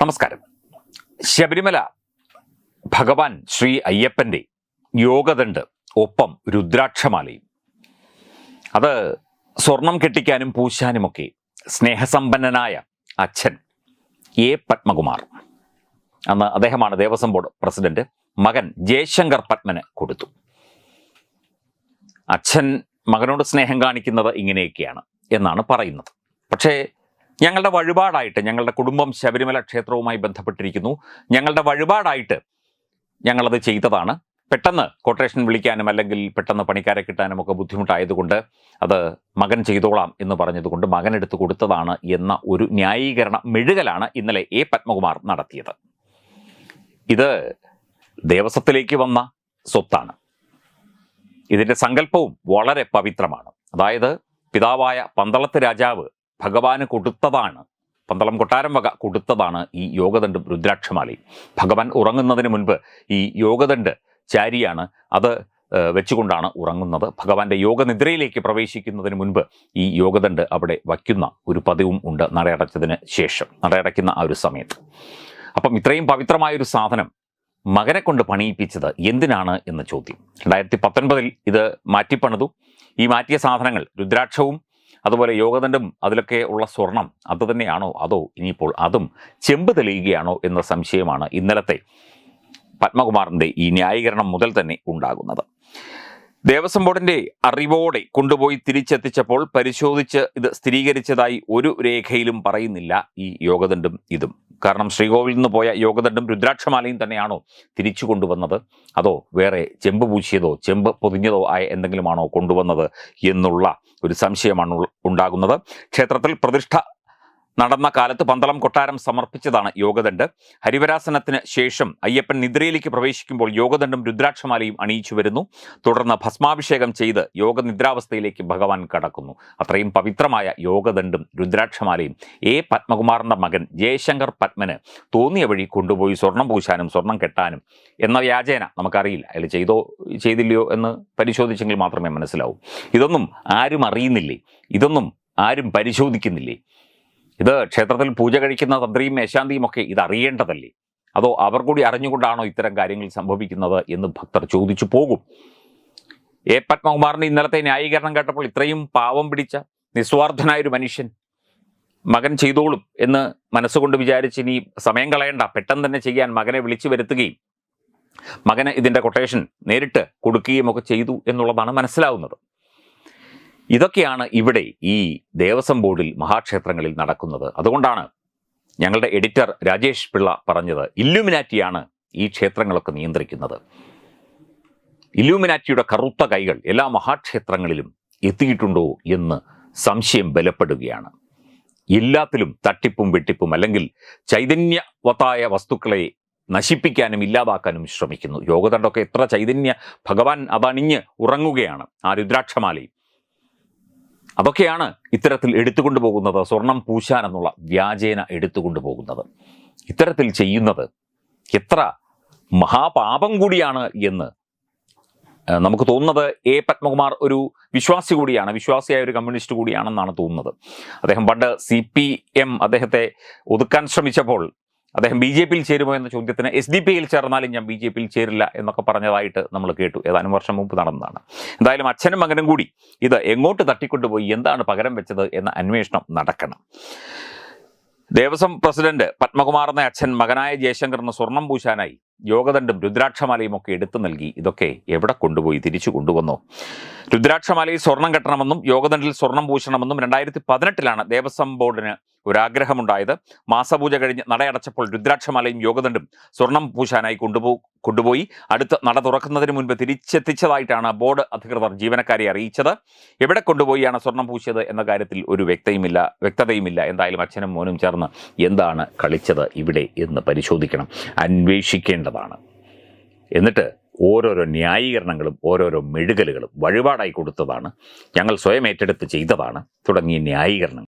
നമസ്കാരം. ശബരിമല ഭഗവാൻ ശ്രീ അയ്യപ്പന്റെ യോഗദണ്ഡ് ഒപ്പം രുദ്രാക്ഷമാലയും. അത് സ്വർണം കെട്ടിക്കാനും പൂശാനുമൊക്കെ സ്നേഹസമ്പന്നനായ അച്ഛൻ എ. പത്മകുമാർ. അന്ന് അദ്ദേഹമാണ് ദേവസ്വം ബോർഡ് പ്രസിഡന്റ് മകൻ ജയശങ്കർ പത്മന് കൊടുത്തു. അച്ഛൻ മകനോട് സ്നേഹം കാണിക്കുന്നത് ഇങ്ങനെയൊക്കെയാണ് എന്നാണ് പറയുന്നത്. പക്ഷേ ഞങ്ങളുടെ വഴിപാടായിട്ട് ഞങ്ങളുടെ കുടുംബം ശബരിമല ക്ഷേത്രവുമായി ബന്ധപ്പെട്ടിരിക്കുന്നു. ഞങ്ങളുടെ വഴിപാടായിട്ട് ഞങ്ങളത് ചെയ്തതാണ്. പെട്ടെന്ന് കൊട്ടേഷൻ വിളിക്കാനും അല്ലെങ്കിൽ പെട്ടെന്ന് പണിക്കാരെ കിട്ടാനും ഒക്കെ ബുദ്ധിമുട്ടായതുകൊണ്ട് അത് മകൻ ചെയ്തോളാം എന്ന് പറഞ്ഞതുകൊണ്ട് മകൻ എടുത്ത് കൊടുത്തതാണ് എന്ന ഒരു ന്യായീകരണ മെഴുകലാണ് ഇന്നലെ എ. പത്മകുമാർ നടത്തിയത്. ഇത് ദേവസ്വത്തിലേക്ക് വന്ന സ്വത്താണ്. ഇതിന്റെ സങ്കല്പവും വളരെ പവിത്രമാണ്. അതായത് പിതാവായ പന്തളത്ത് രാജാവ് ഭഗവാന് കൊടുത്തതാണ്. പന്തളം കൊട്ടാരം വക കൊടുത്തതാണ് ഈ യോഗദണ്ഡും രുദ്രാക്ഷമാലി ഭഗവാൻ ഉറങ്ങുന്നതിന് മുൻപ് ഈ യോഗദണ്ഡ് ചാരിയാണ് അത് വെച്ചുകൊണ്ടാണ് ഉറങ്ങുന്നത്. ഭഗവാന്റെ യോഗനിദ്രയിലേക്ക് പ്രവേശിക്കുന്നതിന് മുൻപ് ഈ യോഗദണ്ഡ് അവിടെ വയ്ക്കുന്ന ഒരു പതിവും ഉണ്ട് നടയടച്ചതിന് ശേഷം നടയടയ്ക്കുന്ന ആ ഒരു സമയത്ത്. അപ്പം ഇത്രയും പവിത്രമായൊരു സാധനം മകനെ കൊണ്ട് പണിയിപ്പിച്ചത് എന്തിനാണ് എന്ന ചോദ്യം. രണ്ടായിരത്തി പത്തൊൻപതിൽ ഇത് മാറ്റിപ്പണിതു. ഈ മാറ്റിയ സാധനങ്ങൾ രുദ്രാക്ഷവും അതുപോലെ യോഗദണ്ഡും അതിലൊക്കെ ഉള്ള സ്വർണം അത് തന്നെയാണോ? അതോ ഇനിയിപ്പോൾ അതും ചെമ്പ് തെളിയുകയാണോ എന്ന സംശയമാണ് ഇന്നലത്തെ പത്മകുമാറിന്റെ ഈ ന്യായീകരണം മുതൽ തന്നെ ഉണ്ടാകുന്നത്. ദേവസ്വം ബോർഡിന്റെ അറിവോടെ കൊണ്ടുപോയി തിരിച്ചെത്തിച്ചപ്പോൾ പരിശോധിച്ച് ഇത് സ്ഥിരീകരിച്ചതായി ഒരു രേഖയിലും പറയുന്നില്ല ഈ യോഗദണ്ഡും ഇതും. കാരണം ശ്രീകോവിലിൽ നിന്ന് പോയ യോഗദണ്ഡും രുദ്രാക്ഷമാലയും തന്നെയാണോ തിരിച്ചു കൊണ്ടുവന്നത്? അതോ വേറെ ചെമ്പ് പൂശിയതോ ചെമ്പ് പൊതിഞ്ഞതോ ആയ എന്തെങ്കിലുമാണോ കൊണ്ടുവന്നത് എന്നുള്ള ഒരു സംശയമാണ് ഉണ്ടാകുന്നത്. ക്ഷേത്രത്തിൽ പ്രതിഷ്ഠ നടന്ന കാലത്ത് പന്തളം കൊട്ടാരം സമർപ്പിച്ചതാണ് യോഗദണ്ഡ്. ഹരിവരാസനത്തിന് ശേഷം അയ്യപ്പൻ നിദ്രയിലേക്ക് പ്രവേശിക്കുമ്പോൾ യോഗദണ്ഡും രുദ്രാക്ഷമാലയും അണിയിച്ചു വരുന്നു. തുടർന്ന് ഭസ്മാഭിഷേകം ചെയ്ത് യോഗനിദ്രാവസ്ഥയിലേക്ക് ഭഗവാൻ കടക്കുന്നു. അത്രയും പവിത്രമായ യോഗദണ്ഡും രുദ്രാക്ഷമാലയും എ പത്മകുമാറിന്റെ മകൻ ജയശങ്കർ പത്മന് തോന്നിയ വഴി കൊണ്ടുപോയി സ്വർണം പൂശാനും സ്വർണം കെട്ടാനും എന്ന വ്യാജേന നമുക്കറിയില്ല. അയാൾ ചെയ്തോ ചെയ്തില്ലയോ എന്ന് പരിശോധിച്ചെങ്കിൽ മാത്രമേ മനസ്സിലാവൂ. ഇതൊന്നും ആരും അറിയുന്നില്ലേ? ഇതൊന്നും ആരും പരിശോധിക്കുന്നില്ലേ? ഇത് ക്ഷേത്രത്തിൽ പൂജ കഴിക്കുന്ന തന്ത്രിയും മേശാന്തിയും ഒക്കെ ഇത് അറിയേണ്ടതല്ലേ അതോ അവർ കൂടി അറിഞ്ഞുകൊണ്ടാണോ ഇത്തരം കാര്യങ്ങൾ സംഭവിക്കുന്നത് എന്ന് ഭക്തർ ചോദിച്ചു പോകും. എ. പത്മകുമാറിന്റെ ഇന്നലത്തെ ന്യായീകരണം കേട്ടപ്പോൾ ഇത്രയും പാവം പിടിച്ച നിസ്വാർത്ഥനായ ഒരു മനുഷ്യൻ മകൻ ചെയ്തോളും എന്ന് മനസ്സുകൊണ്ട് വിചാരിച്ച് ഇനി സമയം കളയണ്ട. പെട്ടെന്ന് തന്നെ ചെയ്യാൻ മകനെ വിളിച്ചു വരുത്തുകയും മകന് ഇതിന്റെ കൊട്ടേഷൻ നേരിട്ട് കൊടുക്കുകയും ഒക്കെ ചെയ്തു എന്നുള്ളതാണ് മനസ്സിലാവുന്നത്. ഇതൊക്കെയാണ് ഇവിടെ ഈ ദേവസ്വം ബോർഡിൽ മഹാക്ഷേത്രങ്ങളിൽ നടക്കുന്നത്. അതുകൊണ്ടാണ് ഞങ്ങളുടെ എഡിറ്റർ രാജേഷ് പിള്ള പറഞ്ഞത് ഇല്ലുമിനാറ്റിയാണ് ഈ ക്ഷേത്രങ്ങളൊക്കെ നിയന്ത്രിക്കുന്നത്. ഇല്ലുമിനാറ്റിയുടെ കറുത്ത കൈകൾ എല്ലാ മഹാക്ഷേത്രങ്ങളിലും എത്തിയിട്ടുണ്ടോ എന്ന് സംശയം ബലപ്പെടുകയാണ്. എല്ലാത്തിലും തട്ടിപ്പും വെട്ടിപ്പും അല്ലെങ്കിൽ ചൈതന്യവത്തായ വസ്തുക്കളെ നശിപ്പിക്കാനും ഇല്ലാതാക്കാനും ശ്രമിക്കുന്നു. യോഗതണ്ടൊക്കെ എത്ര ചൈതന്യ ഭഗവാൻ അതണിഞ്ഞ് ഉറങ്ങുകയാണ് ആ രുദ്രാക്ഷമാലയും. അതൊക്കെയാണ് ഇത്തരത്തിൽ എടുത്തുകൊണ്ടു പോകുന്നത് സ്വർണം പൂശാൻ എന്നുള്ള വ്യാജേന എടുത്തുകൊണ്ടു പോകുന്നത് ഇത്തരത്തിൽ ചെയ്യുന്നത് എത്ര മഹാപാപം കൂടിയാണ് എന്ന് നമുക്ക് തോന്നുന്നത് എ. പത്മകുമാർ ഒരു വിശ്വാസി കൂടിയാണ് വിശ്വാസിയായ ഒരു കമ്മ്യൂണിസ്റ്റ് കൂടിയാണെന്നാണ് തോന്നുന്നത്. അദ്ദേഹം പണ്ട് സി പി എം അദ്ദേഹത്തെ ഒതുക്കാൻ ശ്രമിച്ചപ്പോൾ അദ്ദേഹം ബി ജെ പിയിൽ ചേരുമോ എന്ന ചോദ്യത്തിന് എസ് ഡി പി യിൽ ചേർന്നാലും ഞാൻ ബി ജെ പിയിൽ ചേരില്ല എന്നൊക്കെ പറഞ്ഞതായിട്ട് നമ്മൾ കേട്ടു. ഏതാനും വർഷം മുമ്പ് നടന്നതാണ്. എന്തായാലും അച്ഛനും മകനും കൂടി ഇത് എങ്ങോട്ട് തട്ടിക്കൊണ്ടുപോയി എന്താണ് പകരം വെച്ചത് എന്ന അന്വേഷണം നടക്കണം. ദേവസ്വം പ്രസിഡന്റ് പത്മകുമാർ എന്ന അച്ഛൻ മകനായ ജയശങ്കറിന് സ്വർണം പൂശാനായി യോഗദണ്ഡും രുദ്രാക്ഷമാലയും ഒക്കെ എടുത്തു നൽകി. ഇതൊക്കെ എവിടെ കൊണ്ടുപോയി തിരിച്ചു കൊണ്ടുവന്നു? രുദ്രാക്ഷമാലയിൽ സ്വർണം കെട്ടണമെന്നും യോഗദണ്ഡിൽ സ്വർണം പൂശണമെന്നും രണ്ടായിരത്തി പതിനെട്ടിലാണ് ദേവസ്വം ബോർഡിന് ഒരാഗ്രഹമുണ്ടായത്. മാസപൂജ കഴിഞ്ഞ് നടയടച്ചപ്പോൾ രുദ്രാക്ഷമാലയും യോഗദണ്ഡും സ്വർണം പൂശാനായി കൊണ്ടുപോ കൊണ്ടുപോയി. അടുത്ത് നട തുറക്കുന്നതിന് മുൻപ് തിരിച്ചെത്തിച്ചതായിട്ടാണ് ബോർഡ് അധികൃതർ ജീവനക്കാരെ അറിയിച്ചത്. എവിടെ കൊണ്ടുപോയിയാണ് സ്വർണം പൂശിയത് എന്ന കാര്യത്തിൽ ഒരു വ്യക്തയുമില്ല വ്യക്തതയുമില്ല. എന്തായാലും അച്ഛനും മോനും ചേർന്ന് എന്താണ് കളിച്ചത് ഇവിടെ എന്ന് പരിശോധിക്കണം. അന്വേഷിക്കേണ്ടതാണ്. എന്നിട്ട് ഓരോരോ ന്യായീകരണങ്ങളും ഓരോരോ മെഴുകലുകളും വഴിപാടായി കൊടുത്തതാണ്. ഞങ്ങൾ സ്വയം ഏറ്റെടുത്ത് ചെയ്തതാണ്. തുടങ്ങിയ ന്യായീകരണം